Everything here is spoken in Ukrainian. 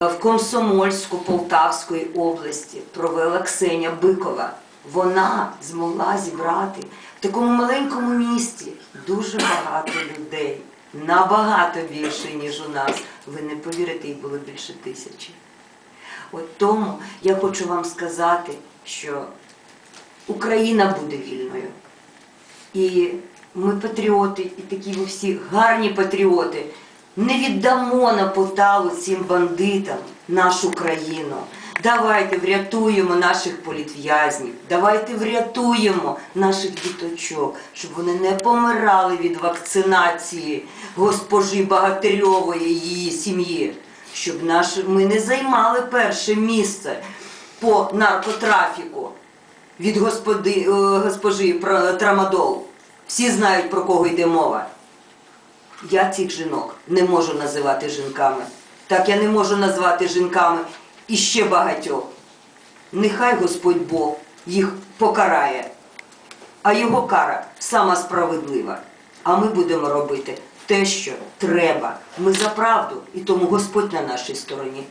В Комсомольську Полтавської області провела Ксеня Бикова. Вона змогла зібрати в такому маленькому місті дуже багато людей. Набагато більше, ніж у нас. Ви не повірите, їх було більше тисячі. От тому я хочу вам сказати, що Україна буде вільною. І ми патріоти, і такі ви всі гарні патріоти. Не віддамо на поталу цим бандитам нашу країну. Давайте врятуємо наших політв'язнів, давайте врятуємо наших діточок, щоб вони не помирали від вакцинації госпожі Багатирьової її сім'ї, щоб наші, ми не займали перше місце по наркотрафіку від господи, е, госпожі Трамадол. Всі знають, про кого йде мова. Я цих жінок не можу називати жінками. Так я не можу назвати жінками і ще багатьох. Нехай Господь Бог їх покарає, а його кара сама справедлива. А ми будемо робити те, що треба. Ми за правду, і тому Господь на нашій стороні.